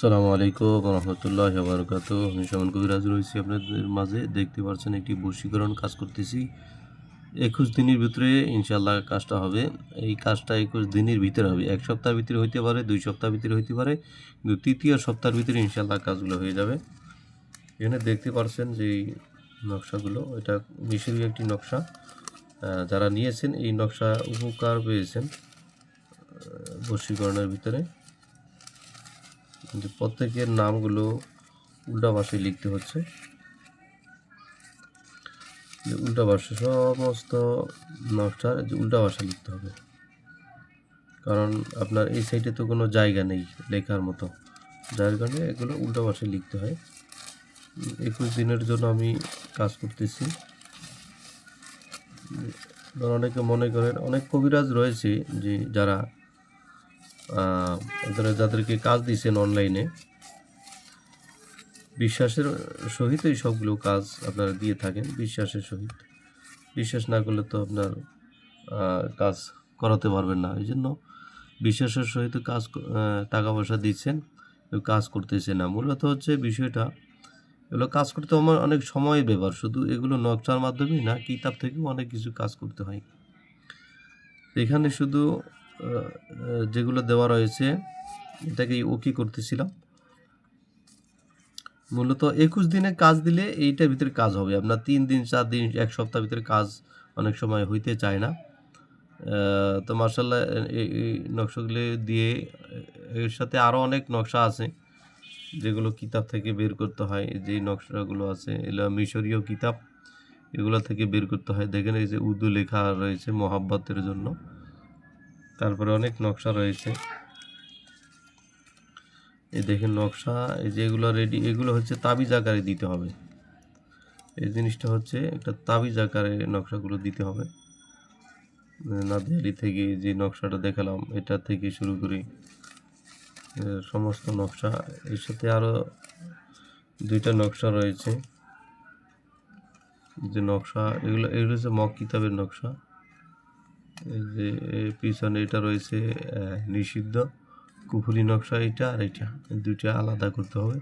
সালামু আলাইকুম রহমতুল্লাহ বারকাত আমি সামন কবিরাজ রয়েছি আপনাদের মাঝে। দেখতে পাচ্ছেন একটি বশীকরণ কাজ করতেছি। একুশ দিনের ভিতরে ইনশাল্লাহ কাজটা হবে। এই কাজটা একুশ দিনের ভিতরে হবে। এক সপ্তাহের ভিতরে হইতে পারে, দুই সপ্তাহের ভিতরে হইতে পারে। কিন্তু তৃতীয় সপ্তাহের ভিতরে ইনশাল্লাহ কাজগুলো হয়ে যাবে। এখানে দেখতে পাচ্ছেন যে নকশাগুলো, এটা মিশরীয় একটি নকশা। যারা নিয়েছেন, এই নকশা উপকার পেয়েছেন বশীকরণের ভিতরে। কিন্তু প্রত্যেকের নামগুলো উল্টা ভাষায় লিখতে হচ্ছে। যে উল্টা ভাষা সমস্ত নকশার যে উল্টা ভাষা লিখতে হবে। কারণ আপনার এই সাইডে তো কোনো জায়গা নেই লেখার মতো। যার কারণে এগুলো উল্টা ভাষায় লিখতে হয়। একুশ দিনের জন্য আমি কাজ করতেছি। অনেকে মনে করেন, অনেক কবিরাজ রয়েছে যে যারা যাদেরকে কাজ দিয়েছেন অনলাইনে বিশ্বাসের সহিত এই সবগুলো কাজ আপনারা দিয়ে থাকেন, বিশ্বাসের সহিত। বিশ্বাস না করলে তো আপনার কাজ করাতে পারবেন না। এই জন্য বিশ্বাসের সহিত কাজ টাকা পয়সা দিচ্ছেন কাজ করতেছে না। মূলত হচ্ছে বিষয়টা, এগুলো কাজ করতে আমার অনেক সময় ব্যাপার। শুধু এগুলো নকশার মাধ্যমেই না, কিতাব থেকেও অনেক কিছু কাজ করতে হয়। এখানে শুধু যেগুলো দেওয়া রয়েছে, এটাকে ও ওকে করতেছিলাম। মূলত একুশ দিনে কাজ দিলে এইটার ভিতরে কাজ হবে। আপনার তিন দিন, চার দিন, এক সপ্তাহ ভিতরে কাজ অনেক সময় হইতে চায় না। তো মার্শাল্লাহ এই নকশাগুলো দিয়ে, এর সাথে আরও অনেক নকশা আছে, যেগুলো কিতাব থেকে বের করতে হয়। যে নকশাগুলো আছে, এগুলো মিশরীয় কিতাব, এগুলো থেকে বের করতে হয়। দেখেন এই যে উর্দু লেখা রয়েছে মোহাব্বতের জন্য। তারপরে অনেক নকশা রয়েছে। এই দেখেন নকশা, এই যে এগুলো রেডি এগুলো হচ্ছে তাবিজ আকারে দিতে হবে। এই জিনিসটা হচ্ছে একটা তাবিজ আকারে নকশাগুলো দিতে হবে। নাদিয়ালি থেকে যে নকশাটা দেখালাম, এটা থেকে শুরু করি সমস্ত নকশা। এর সাথে আরও দুইটা নকশা রয়েছে। যে নকশা, এগুলো এগুলো হচ্ছে মক কিতাবের নকশা। যে পিছনে এটা রয়েছে নিষিদ্ধ। কুফুরি নকশা এটা আর এটা, দুইটা আলাদা করতে হবে।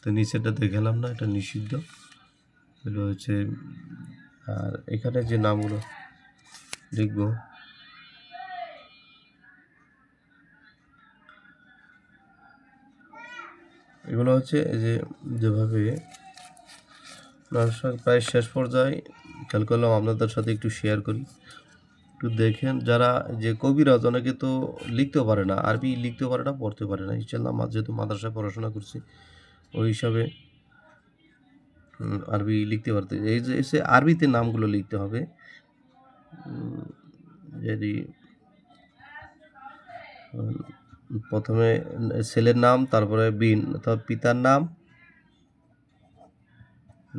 তো নিচেটা দেখালাম না, এটা নিষিদ্ধ। এটা হচ্ছে, আর এখানে যে নামগুলো লিখব এগুলো হচ্ছে যে, যেভাবে নকশা প্রায় শেষ পর্যায়ে, খেয়াল করলাম আপনাদের সাথে একটু শেয়ার করি। একটু দেখেন, যারা যে কবিরাজ অনেকে তো লিখতে পারে না, আরবি লিখতে পারে না পড়তে পারে না। ইনশাল্লাহ যেহেতু মাদ্রাসায় পড়াশোনা করছি, ওই হিসাবে আরবি লিখতে পারতে। এই যে এসে আরবিতে নামগুলো লিখতে হবে। যদি প্রথমে ছেলের নাম, তারপরে বিন, অর্থাৎ পিতার নাম।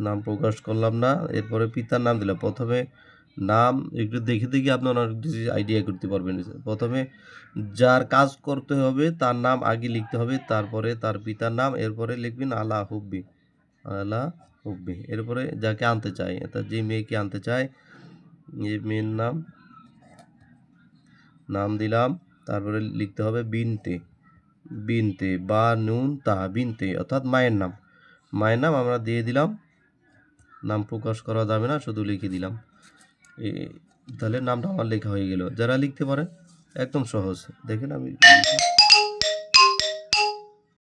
নাম প্রকাশ করলাম না, এরপরে পিতার নাম দিলাম। প্রথমে নাম একটু দেখে দেখে আপনি অনেক আইডিয়া করতে পারবেন। প্রথমে যার কাজ করতে হবে, তার নাম আগে লিখতে হবে, তারপরে তার পিতার নাম, এরপরে লিখবেন আলা হুব্বি। আলা হুব্বি। এরপরে যাকে আনতে চায়, অর্থাৎ যে মেয়েকে আনতে চায় এই মেয়ের নাম নাম দিলাম, তারপরে লিখতে হবে বিনতে। বিনতে, বা নুন তা, বিনতে, অর্থাৎ মায়ের নাম। মায়ের নাম আমরা দিয়ে দিলাম, নাম প্রকাশ করা যাবে না, শুধু লিখে দিলাম। তাহলে নামটা আমার লেখা হয়ে গেল যারা লিখতে পারে একদম সহজ দেখেন আমি।